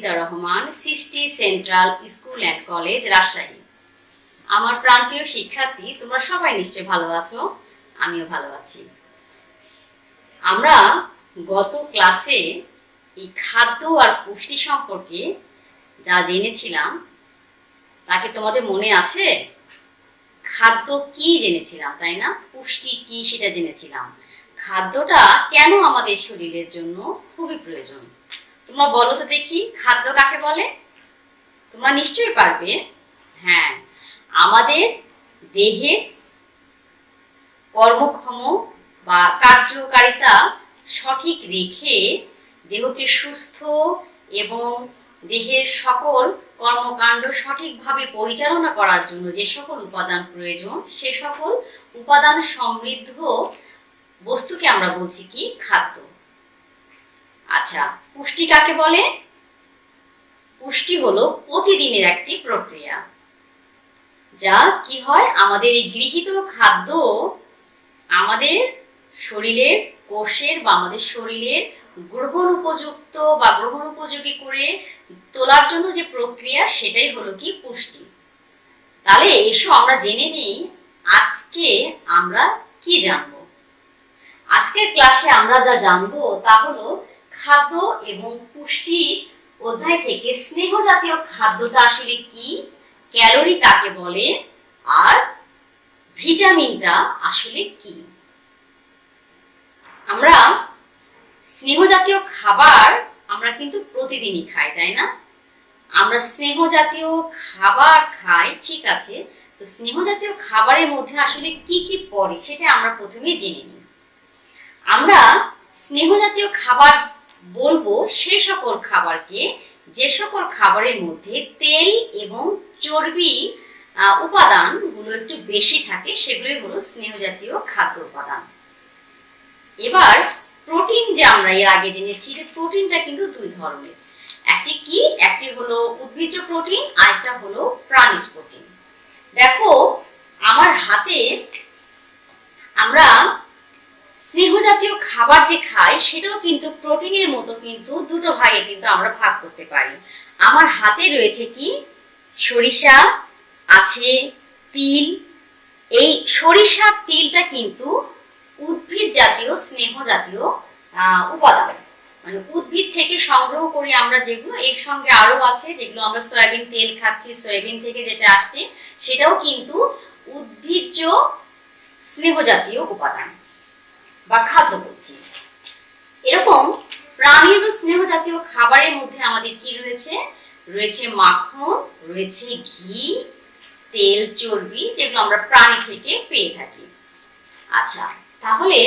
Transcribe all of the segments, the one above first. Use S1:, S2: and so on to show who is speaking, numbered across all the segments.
S1: Tahida Rahman, Srishti central school and college Rajshahi. আমার প্রান্তীয় শিক্ষার্থী, তোমরা সবাই নিশ্চয়ই ভালো আছো, আমিও ভালো আছি। আমরা গত ক্লাসে এই খাদ্য আর পুষ্টি সম্পর্কে যা জেনেছিলাম তাকে তোমাদের মনে আছে? খাদ্য কি জেনেছিলাম, তাই না? পুষ্টি কি সেটা জেনেছিলাম। খাদ্যটা কেন আমাদের শরীরের জন্য খুবই প্রয়োজন? তোমরা বলো তো দেখি, খাদ্য কাকে বলে? তোমরা নিশ্চয়ই পারবে। হ্যাঁ আমাদের দেহের কর্মক্ষম বা কার্যকারিতা সঠিক রেখে দেহকে সুস্থ এবং দেহের সকল কর্মকাণ্ড সঠিকভাবে পরিচালনা করার জন্য যে সকল উপাদান প্রয়োজন, সে সকল উপাদান সমৃদ্ধ বস্তুকে আমরা বলছি কি? খাদ্য। আচ্ছা পুষ্টি কাকে বলে? পুষ্টি হলো প্রতিদিনের একটি প্রক্রিয়া। যা কি হয়? আমাদের এই গৃহীত খাদ্য আমাদের শরীরের কোষের বা আমাদের শরীরের গ্রহণ উপযুক্ত বা গ্রহণ উপযোগী করে তোলার জন্য যে প্রক্রিয়া, সেটাই হলো কি পুষ্টি। তাহলে এসো আমরা জেনে নিই আজকে আমরা কি জানব। আজকের ক্লাসে আমরা যা জানব তা হলো খাদ্য এবং পুষ্টি অধ্যায় থেকে স্নেহ জাতীয় খাদ্যটা আসলে কি? ক্যালোরি কাকে বলে? আর ভিটামিনটা আসলে কি? আমরা স্নেহ জাতীয় খাবার আমরা কিন্তু প্রতিদিনই খাই, তাই না? আমরা স্নেহ জাতীয় খাবার খাই, ঠিক আছে, তো স্নেহ জাতীয় খাবারের মধ্যে আসলে কি কি পড়ে সেটা আমরা প্রথমে জেনে নিই। আমরা স্নেহ জাতীয় খাবার বলব সেই সকল খাবারকে, যে সকল খাবারের মধ্যে তেল এবং চর্বি উপাদানগুলো একটু বেশি থাকে, সেগুলোই হলো স্নেহ জাতীয় খাদ্য উপাদান। এবার প্রোটিন যে আমরা এর আগে জেনেছি যে প্রোটিনটা কিন্তু দুই ধরনের। একটি কি? একটি হলো উদ্ভিজ্জ প্রোটিন আরেকটা হলো প্রাণীজ প্রোটিন দেখো, আমার হাতে আমরা জাতীয় খাবার যে খাই, সেটাও কিন্তু প্রোটিনের মতো কিন্তু দুটো ভাগে কিন্তু আমরা ভাগ করতে পারি। আমার হাতে রয়েছে কি? সরিষা, আছে তিল। এই সরিষা তিলটা কিন্তু উদ্ভিদ জাতীয়, স্নেহ জাতীয় উপাদান। মানে উদ্ভিদ থেকে সংগ্রহ করি আমরা যেগুলো, এর সঙ্গে আরও আছে যেগুলো আমরা সয়াবিন তেল খাচ্ছি, সয়াবিন থেকে যেটা আসছে, সেটাও কিন্তু উদ্ভিজ্জ স্নেহ জাতীয় উপাদান। বা খাদ্য বলছি এরকম প্রাণীজ স্নেহ জাতীয় খাবারের মধ্যে আমাদের কি রয়েছে? রয়েছে মাখন, রয়েছে ঘি, তেল, চর্বি, যেগুলো আমরা প্রাণী থেকে পেয়ে থাকি। আচ্ছা তাহলে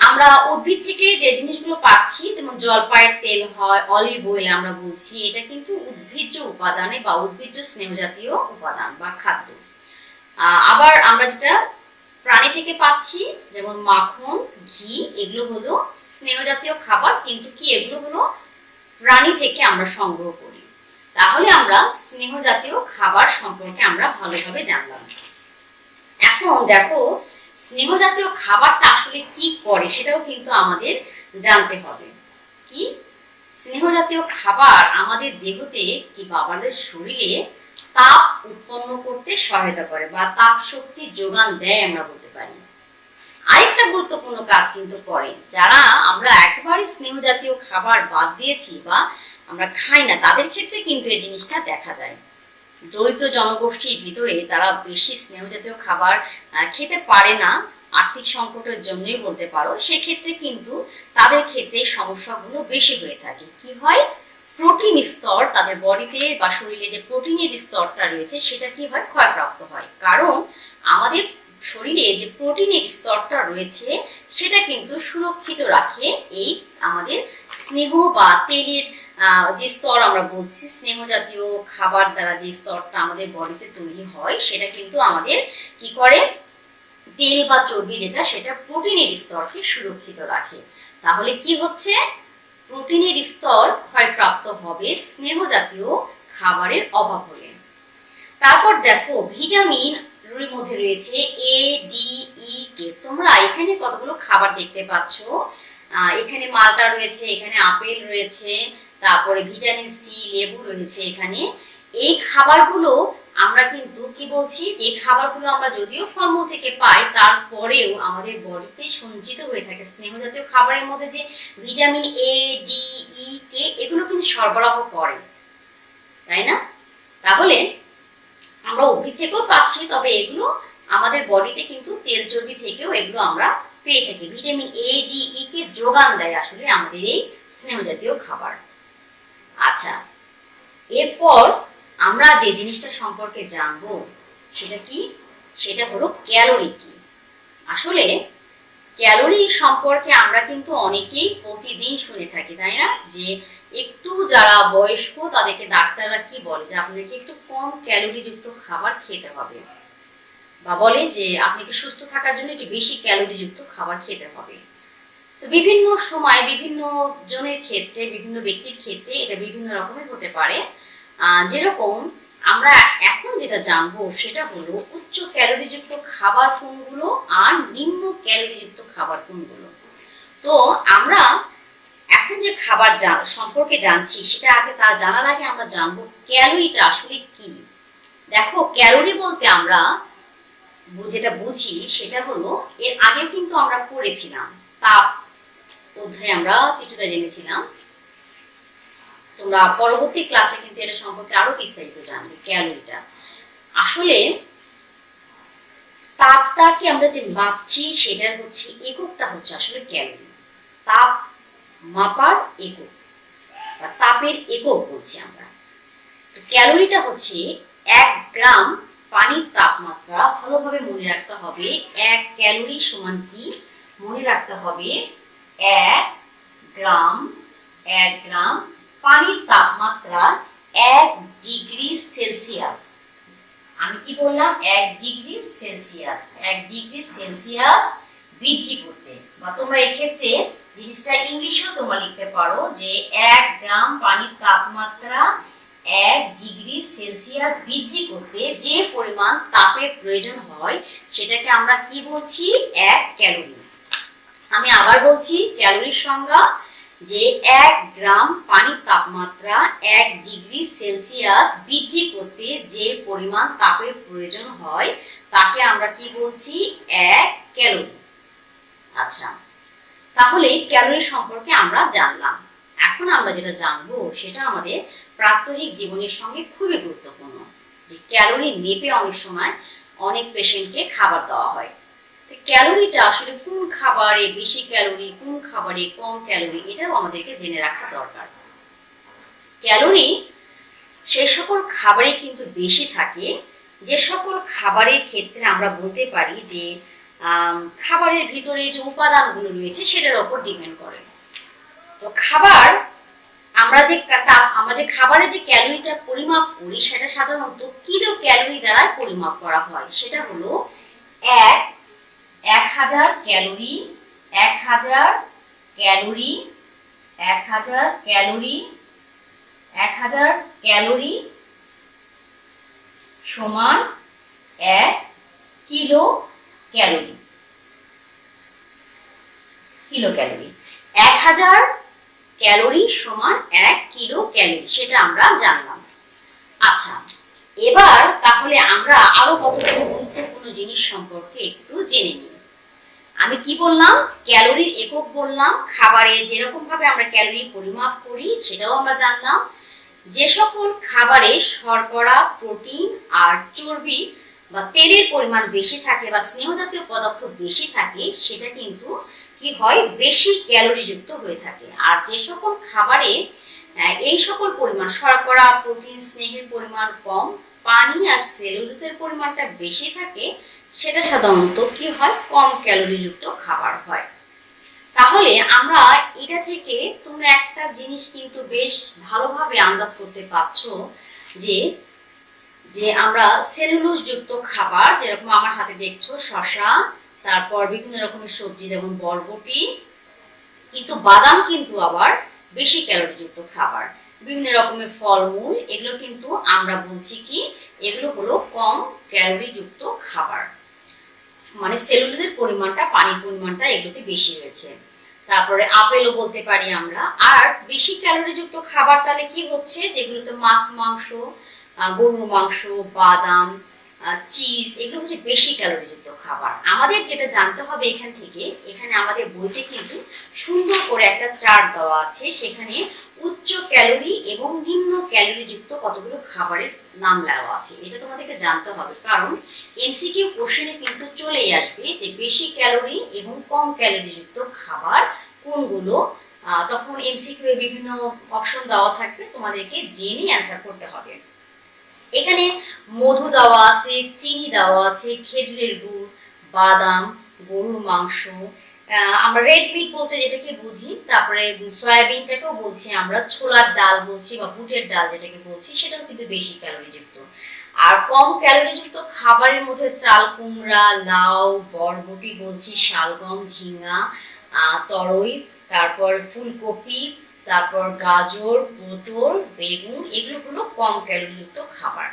S1: আমরা উদ্ভিদ থেকে যে জিনিসগুলো পাচ্ছি, যেমন জলপাইয়ের তেল হয়, অলিভ অয়েল আমরা বলছি, এটা কিন্তু উদ্ভিজ্জ উপাদানে বা উদ্ভিজ্জ স্নেহ জাতীয় উপাদান বা খাদ্য। আবার আমরা যেটা প্রাণী থেকে পাচ্ছি, যেমন মাখন, ঘি, এগুলো হলো স্নেহ জাতীয় খাবার, কিন্তু কি এগুলো হলো প্রাণী থেকে আমরা সংগ্রহ করি। তাহলে আমরা স্নেহ জাতীয় খাবার সম্পর্কে আমরা ভালোভাবে জানলাম। এখন দেখো, স্নেহ জাতীয় খাবারটা আসলে কি করে, সেটাও কিন্তু আমাদের জানতে হবে। কি? স্নেহ জাতীয় খাবার আমাদের দেহতে কি বা আমাদের শরীরে তাপ উৎপন্ন করতে সহায়তা করে বা তাপ শক্তি যোগান দেয় আমরা বলতে পারি। আরেকটা গুরুত্বপূর্ণ কাজ কিন্তু করে, যারা আমরা একেবারে স্নেহ জাতীয় খাবার বাদ দিয়েছি বা আমরা খাই না, তাদের ক্ষেত্রে কিন্তু এই জিনিসটা দেখা যায়। দরিদ্র জনগোষ্ঠীর ভিতরে তারা বেশি স্নেহ জাতীয় খাবার খেতে পারে না, আর্থিক সংকটের জন্যই বলতে পারো, সেক্ষেত্রে কিন্তু তাদের ক্ষেত্রে সমস্যাগুলো বেশি হয়ে থাকে। কি হয়? প্রোটিন স্তর তাদের বডিতে বা শরীরে যে প্রোটিনের স্তরটা রয়েছে, সেটা কি হয়? ক্ষয়প্রাপ্ত হয়। কারণ আমাদের শরীরে যে প্রোটিনের স্তরটা রয়েছে, সেটা কিন্তু সুরক্ষিত রাখে এই আমাদের স্নেহ বা তেলের যে স্তর আমরা বলছি স্নেহ জাতীয় খাবার দ্বারা যে স্তরটা আমাদের বডিতে তৈরি হয়, সেটা কিন্তু আমাদের কি করে? তেল বা চর্বি যেটা, সেটা প্রোটিনের স্তরকে সুরক্ষিত রাখে। তাহলে কি হচ্ছে? প্রোটিনের স্তর ক্ষয়প্রাপ্ত হবে স্নেহ জাতীয় খাবারের অভাব হলে। তারপর দেখো, ভিটামিন মধ্যে রয়েছে এ ডি ই কে তোমরা এখানে কতগুলো খাবার দেখতে পাচ্ছ? এখানে মালটা রয়েছে, এখানে আপেল রয়েছে, তারপরে ভিটামিন সি লেবু রয়েছে এখানে। এই খাবারগুলো আমরা কিন্তু কি বলছি? যে খাবারগুলো আমরা যদিও ফলমূল থেকে পাই, তারপরেও আমাদের বডিতে সঞ্চিত হয়ে থাকে। স্নেহ জাতীয় খাবারের মধ্যে যে ভিটামিন এ ডি ই কে এগুলো কিন্তু সরবরাহ করে। তাই না? তাহলে আমরা উদ্ভিদ থেকেও পাচ্ছি, তবে এগুলো আমাদের বডিতে কিন্তু তেল চর্বি থেকেও এগুলো আমরা পেয়ে থাকি। ভিটামিন এ ডি ই কে যোগান দেয় আসলে আমাদের এই স্নেহ জাতীয় খাবার। আচ্ছা এরপর আমরা যে জিনিসটা সম্পর্কে জানব, সেটা কি? সেটা হলো ক্যালোরি কি? আসলে ক্যালোরি সম্পর্কে আমরা কিন্তু অনেকেই প্রতিদিন শুনে থাকি, তাই না? যে একটু যারা বয়স্ক, তাদেরকে ডাক্তাররা কি বলে? যে আপনাকে একটু কম ক্যালোরি যুক্ত খাবার খেতে হবে। বা বলে যে আপনাকে সুস্থ থাকার জন্য একটু বেশি ক্যালোরি যুক্ত খাবার খেতে হবে। তো বিভিন্ন সময় বিভিন্ন জনের ক্ষেত্রে, বিভিন্ন ব্যক্তির ক্ষেত্রে এটা বিভিন্ন রকমের হতে পারে। যেরকম আমরা এখন যেটা জানব সেটা হলো উচ্চ ক্যালোরিযুক্ত খাবার কোনগুলো আর নিম্ন ক্যালোরিযুক্ত খাবার কোনগুলো। তো আমরা এখন যে খাবার সম্পর্কে জানছি সেটা আগে তা জানার আগে আমরা জানব ক্যালোরিটা আসলে কি। দেখো, ক্যালোরি বলতে আমরা যেটা বুঝি সেটা হলো এর আগে কিন্তু আমরা পড়েছিলাম, তাপ অধ্যায়ে আমরা কিছুটা জেনেছিলাম। তোমরা পরবর্তী ক্লাসে কিন্তু এটা সম্পর্কে আরও বিস্তারিত জানবে ক্যালোরিটা আসলে তাপটাকে আমরা যে মাপছি, সেটার হচ্ছে এককটা হচ্ছে আসলে ক্যালোরি তাপ মাপার একক, বা তাপের একক বলছি আমরা। তো ক্যালোরিটা হচ্ছে এক গ্রাম পানির তাপমাত্রা, ভালোভাবে মনে রাখতে হবে এক ক্যালোরি সমান কি? মনে রাখতে হবে এক গ্রাম এক গ্রাম পানির তাপমাত্রা এক ডিগ্রি সেলসিয়াস। আমি কি বললাম? এক ডিগ্রি সেলসিয়াস। এক ডিগ্রি সেলসিয়াস বৃদ্ধি করতে। বা তোমরা এক্ষেত্রে জিনিসটা ইংলিশেও তোমরা লিখতে পারো যে এক গ্রাম পানির তাপমাত্রা এক ডিগ্রি সেলসিয়াস বৃদ্ধি করতে যে পরিমাণ তাপের প্রয়োজন হয়, সেটাকে আমরা কি বলছি? এক ক্যালোরি। আমি আবার বলছি ক্যালোরির সংজ্ঞা। যে এক গ্রাম পানির তাপমাত্রা এক ডিগ্রি সেলসিয়াস বৃদ্ধি করতে যে পরিমাণ তাপের প্রয়োজন হয়, তাকে আমরা কি বলছি? এক ক্যালোরি। আচ্ছা তাহলে ক্যালোরি সম্পর্কে আমরা জানলাম। এখন আমরা যেটা জানব, সেটা আমাদের প্রাত্যহিক জীবনের সঙ্গে খুবই গুরুত্বপূর্ণ যে ক্যালোরি মেপে অনেক সময় অনেক পেশেন্টকে খাবার দেওয়া হয়। ক্যালোরিটা আসলে কোন খাবারে বেশি ক্যালোরি, কোন খাবারে কম ক্যালোরি, এটাও আমাদেরকে জেনে রাখা দরকার। ক্যালোরি সে সকল খাবারে কিন্তু বেশি থাকে। যে সকল খাবারের ক্ষেত্রে আমরা বলতে পারি যে খাবারের ভিতরে যে উপাদানগুলো রয়েছে, সেটার উপর ডিপেন্ড করে। তো খাবার, আমরা যে আমরা যে খাবারের যে ক্যালোরিটা পরিমাপ করি, সেটা সাধারণত কিলো ক্যালোরি দ্বারা পরিমাপ করা হয়। সেটা হলো এক এক হাজার ক্যালোরি, এক হাজার ক্যালোরি, এক হাজার ক্যালোরি, এক হাজার ক্যালোরি সমান এক কিলো ক্যালোরি। Kilo calorie. এক হাজার ক্যালোরি সমান এক কিলো ক্যালোরি, সেটা আমরা জানলাম। আচ্ছা এবার তাহলে আমরা আরও কতগুলো গুরুত্বপূর্ণ জিনিস সম্পর্কে একটু জেনে নিই। আমি কি বললাম? ক্যালোরির একক বললাম। খাবারে যেরকম ভাবে আমরা ক্যালোরি পরিমাপ করি, সেটাও আমরা জানলাম। যে সকল খাবারে শর্করা, প্রোটিন আর চর্বি বা তেলের পরিমাণ বেশি থাকে বা স্নেহজাতীয় পদার্থ বেশি থাকে, সেটা কিন্তু কি হয়? বেশি ক্যালোরি যুক্ত হয়ে থাকে। আর যে সকল খাবারে এই সকল পরিমাণ শর্করা, প্রোটিন, স্নেহের পরিমাণ কম পানি আর সেলুলোজের পরিমাণটা বেশি থাকে, সেটা সাধারণত কি হয়? কম ক্যালোরি যুক্ত খাবার হয়। তাহলে আমরা এটা থেকে তোমরা একটা জিনিস কিন্তু বেশ ভালোভাবে আন্দাজ করতে পারছ যে যে আমরা সেলুলোজ যুক্ত খাবার, যেরকম আমার হাতে দেখছ শশা তারপর বিভিন্ন রকমের সবজি যেমন বরবটি, কিন্তু বাদাম কিন্তু আবার বেশি ক্যালোরি যুক্ত খাবার। বিভিন্ন রকমের ফলমূল, এগুলো কিন্তু আমরা বলছি কি, এগুলো হলো কম ক্যালোরি যুক্ত খাবার। মানে সেলুলোজের পরিমাণটা, পানির পরিমাণটা এগুলোতে বেশি হয়েছে। তারপরে আপেলও বলতে পারি আমরা। আর বেশি ক্যালোরিযুক্ত খাবার তাহলে কি হচ্ছে? যেগুলোতে মাছ, মাংস গরুর মাংস, বাদাম চিজ এগুলো হচ্ছে বেশি ক্যালোরিযুক্ত খাবার। আমাদের যেটা জানতে হবে এখান থেকে, এখানে আমাদের বইতে কিন্তু সুন্দর করে একটা চার্ট দেওয়া আছে। সেখানে উচ্চ ক্যালোরি এবং নিম্ন ক্যালোরিযুক্ত কতগুলো খাবারের নাম দেওয়া আছে। এটা তোমাদেরকে জানতে হবে। কারণ এমসিকিউ কোশ্চেনে কিন্তু চলেই আসবে যে বেশি ক্যালোরি এবং কম ক্যালোরিযুক্ত খাবার কোনগুলো। তখন এমসিকিউ বিভিন্ন অপশন দেওয়া থাকবে। তোমাদেরকে জেনে অ্যান্সার করতে হবে। এখানে মধু দেওয়া আছে, চিনি দেওয়া আছে, খেজুরের গুড়, বাদাম, গরুর মাংস আমরা রেড মিট বলতে যেটাকে বুঝি, তারপরে সয়াবিনটাকেও বলছি আমরা, ছোলার ডাল বলছি বা বুটের ডাল যেটাকে বলছি, সেটাও কিন্তু বেশি ক্যালোরিযুক্ত। আর কম ক্যালোরিযুক্ত খাবারের মধ্যে চাল কুমড়া, লাউ, বরবটি বলছি, শালগম, ঝিঙা তরই, তারপর ফুলকপি তারপর গাজর, পটল, বেগুন এগুলো হলো কম ক্যালোরিযুক্ত খাবার।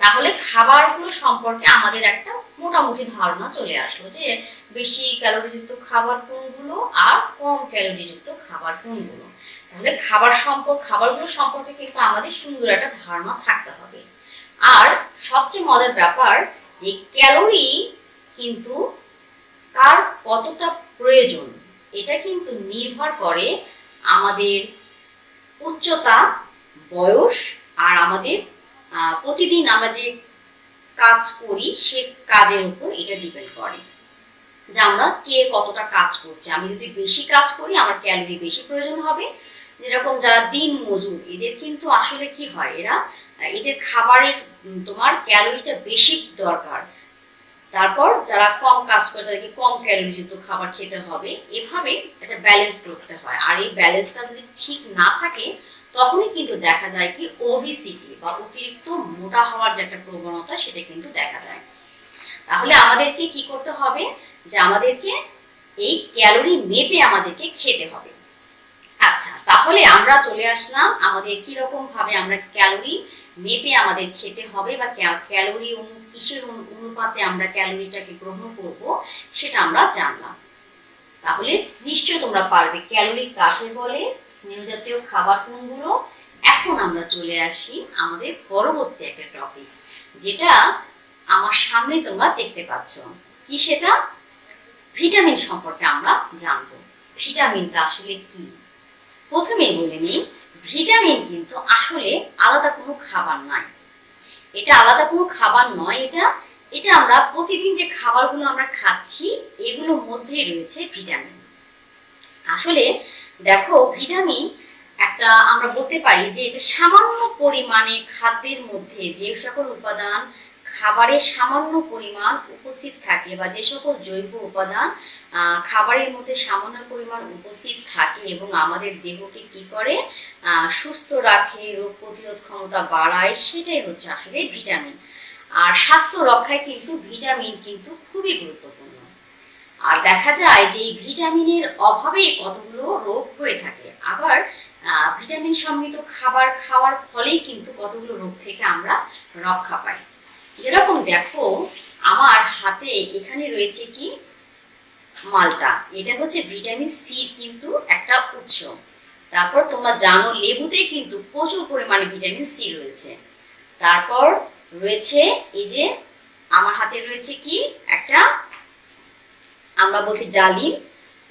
S1: তাহলে খাবারগুলো সম্পর্কে আমাদের একটা মোটামুটি ধারণা চলে আসলো যে বেশি ক্যালোরিযুক্ত খাবার কোনগুলো আর কম ক্যালোরিযুক্ত খাবার কোনগুলো। তাহলে খাবার সম্পর্ক খাবারগুলো সম্পর্কে কিন্তু আমাদের সুন্দর একটা ধারণা থাকতে হবে। আর সবচেয়ে মজার ব্যাপার যে ক্যালোরি কিন্তু কার কতটা প্রয়োজন, এটা কিন্তু নির্ভর করে আমাদের উচ্চতা, বয়স আর আমাদের প্রতিদিন আমরা যে কাজ করি, সে কাজের উপর এটা ডিপেন্ড করে। যে আমরা কে কতটা কাজ করছে। আমি যদি বেশি কাজ করি, আমার ক্যালোরি বেশি প্রয়োজন হবে। যেরকম যারা দিন মজুর, এদের কিন্তু আসলে কি হয়? এরা, এদের খাবারের তোমার ক্যালোরিটা বেশি দরকার। তারপর যারা কম কাজ করে, তাদেরকে কম ক্যালোরিযুক্ত খাবার খেতে হবে। এভাবে একটা ব্যালেন্স করতে হয়। আর এই ব্যালেন্সটা যদি ঠিক না থাকে, তখনই কিন্তু দেখা যায় কি ওবিসিটি বা অতিরিক্ত মোটা হওয়ার যে একটা প্রবণতা, সেটা কিন্তু দেখা যায়। তাহলে আমাদেরকে কি করতে হবে? যে আমাদেরকে এই ক্যালোরি মেপে আমাদেরকে খেতে হবে। আচ্ছা তাহলে আমরা চলে আসলাম আমাদের কি রকম ভাবে আমরা ক্যালোরি মেপে আমাদের খেতে হবে বা ক্যালোরি অনু কিসের অনুপাতে আমরা ক্যালোরিটাকে গ্রহণ করব, সেটা আমরা জানলাম। তাহলে নিশ্চয় তোমরা পারবে। ক্যালোরি কাকে বলে? স্নেহ জাতীয় খাবার কোনগুলো? এখন আমরা চলে আসি আমাদের পরবর্তী একটা টপিক যেটা আমার সামনে তোমরা দেখতে পাচ্ছ। কি সেটা? ভিটামিন সম্পর্কে আমরা জানব। ভিটামিনটা আসলে কি? প্রথমে বলে নিই, ভিটামিন কিন্তু আসলে আলাদা কোনো খাবার নয়। এটা আলাদা কোনো খাবার নয় এটা। এটা আমরা প্রতিদিন যে খাবারগুলো আমরা খাচ্ছি, এগুলোর মধ্যেই রয়েছে ভিটামিন। আসলে দেখো, ভিটামিন একটা আমরা বলতে পারি যে এটা সামান্য পরিমাণে খাদ্যের মধ্যে যে সকল উপাদান খাবারের সামান্য পরিমাণ উপস্থিত থাকে বা যে সকল জৈব উপাদান খাবারের মধ্যে সামান্য পরিমাণ উপস্থিত থাকে এবং আমাদের দেহকে কি করে? সুস্থ রাখে, রোগ প্রতিরোধ ক্ষমতা বাড়ায়, সেটাই হচ্ছে আসলে ভিটামিন। আর স্বাস্থ্য রক্ষায় কিন্তু ভিটামিন কিন্তু খুবই গুরুত্বপূর্ণ। আর দেখা যায় যে ভিটামিনের অভাবে কতগুলো রোগ হয়ে থাকে। আবার ভিটামিন সমৃদ্ধ খাবার খাওয়ার ফলেই কিন্তু কতগুলো রোগ থেকে আমরা রক্ষা পাই। যেরকম দেখো, আমার হাতে এখানে রয়েছে কি? মালটা। এটা হচ্ছে ভিটামিন সি কিন্তু একটা উৎস। তারপর তোমরা জানো লেবুতে কিন্তু প্রচুর পরিমাণে ভিটামিন সি রয়েছে। তারপর রয়েছে এই যে, আমার হাতে রয়েছে কি? একটা, আমরা বলছি ডালিম,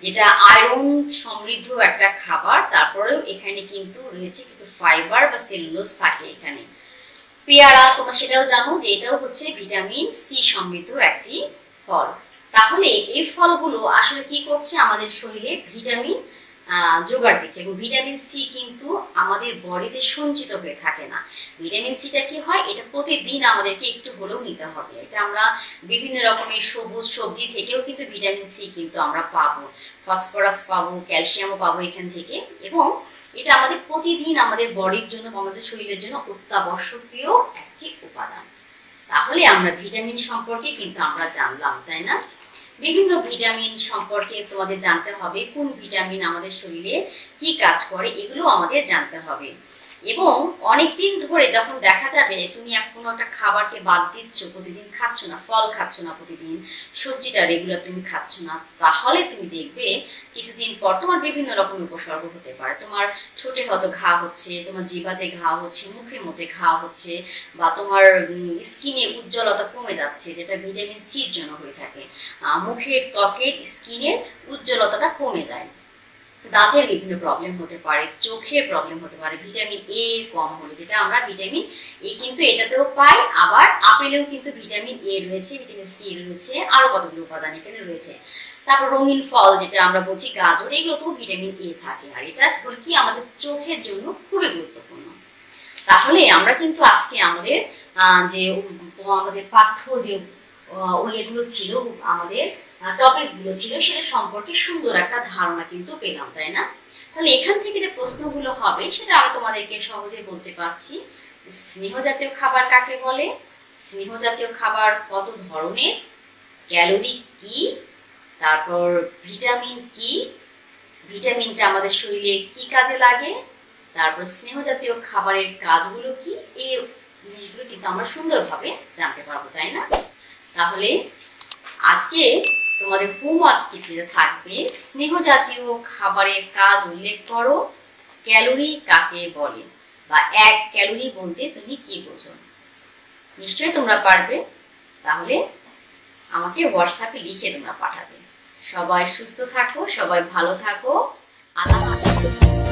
S1: যেটা আয়রন সমৃদ্ধ একটা খাবার। তারপরেও এখানে কিন্তু রয়েছে কিছু ফাইবার বা সেলুলোজ থাকে এখানে। পেয়ারা, তোমরা সেটাও জানো যে এটাও হচ্ছে ভিটামিন সি সমৃদ্ধ একটি ফল। তাহলে এই ফলগুলো আসলে কি করছে? আমাদের শরীরে ভিটামিন জোগাড় দিচ্ছে এবং ভিটামিন সি কিন্তু আমাদের বডিতে সঞ্চিত হয়ে থাকে না। ভিটামিন সিটা কি হয়? এটা প্রতিদিন আমাদেরকে একটু হলেও নিতে হবে। এটা আমরা বিভিন্ন রকমের সবুজ সবজি থেকেও কিন্তু ভিটামিন সি কিন্তু আমরা পাবো। ফসফরাস পাবো, ক্যালসিয়ামও পাবো এখান থেকে এবং এটা আমাদের প্রতিদিন আমাদের বডির জন্য আমাদের শরীরের জন্য অত্যাবশ্যকীয় একটি উপাদান। তাহলে আমরা ভিটামিন সম্পর্কে কিন্তু আমরা জানলাম, তাই না? বিভিন্ন ভিটামিন সম্পর্কে তোমাদের জানতে হবে, কোন ভিটামিন আমাদের শরীরে কি কাজ করে, এগুলো আমাদের জানতে হবে। এবং অনেক দিন ধরে যখন দেখা যাবে, তুমি কোনো একটা খাবারকে বাদ দিচ্ছ, প্রতিদিন খাচ্ছ না, ফল খাচ্ছ না প্রতিদিন, সবজিটা রেগুলার তুমি খাচ্ছ না, তাহলে তুমি দেখবে কিছুদিন পর তোমার বিভিন্ন রকম উপসর্গ হতে পারে। তোমার ঠোঁটে হয়তো ঘা হচ্ছে, তোমার জিভাতে ঘা হচ্ছে, মুখের মধ্যে ঘা হচ্ছে, বা তোমার স্কিনে উজ্জ্বলতা কমে যাচ্ছে, যেটা ভিটামিন সির জন্য হয়ে থাকে। মুখের ত্বকের স্কিনের উজ্জ্বলতাটা কমে যায়। দাঁতের বিভিন্ন প্রবলেম হতে পারে, চোখের প্রবলেম হতে পারে ভিটামিন এ কম হলে, যেটা আমরা ভিটামিন এ কিন্তু এটাতেও পাই, আবার আপেলেও কিন্তু ভিটামিন এ রয়েছে ভিটামিন সি রয়েছে, আরও কতগুলো উপাদান এখানে রয়েছে। তারপর রঙিন ফল যেটা আমরা বলছি, গাজর এগুলোতেও ভিটামিন এ থাকে, আর এটা কি আমাদের চোখের জন্য খুবই গুরুত্বপূর্ণ। তাহলে আমরা কিন্তু আজকে আমাদের যে আমাদের পাঠ্য যে ওইগুলো ছিল, আমাদের টপিকসগুলো ছিল, সেটা সম্পর্কে সুন্দর একটা ধারণা কিন্তু পেলাম, তাই না? তাহলে এখান থেকে যে প্রশ্নগুলো হবে, সেটা আমি তোমাদেরকে সহজে বলতে পারছি। স্নেহ জাতীয় খাবার কাকে বলে? স্নেহ জাতীয় খাবার কত ধরনের? ক্যালোরি কি? তারপর ভিটামিন কি? ভিটামিনটা আমাদের শরীরে কি কাজে লাগে? তারপর স্নেহ জাতীয় খাবারের কাজগুলো কি? এই জিনিসগুলো কিন্তু আমরা সুন্দরভাবে জানতে পারব, তাই না? তাহলে আজকে তোমাদের হোমওয়ার্ক যেটা থাকবে? স্নেহ জাতীয় খাবারের কাজ উল্লেখ করো। ক্যালোরি কাকে বলে? বা এক ক্যালোরি বলতে তুমি কি বোঝো? নিশ্চয়ই তোমরা পারবে। তাহলে আমাকে হোয়াটসঅ্যাপে লিখে তোমরা পাঠাবে। সবাই সুস্থ থাকো, সবাই ভালো থাকো। হাফেজ।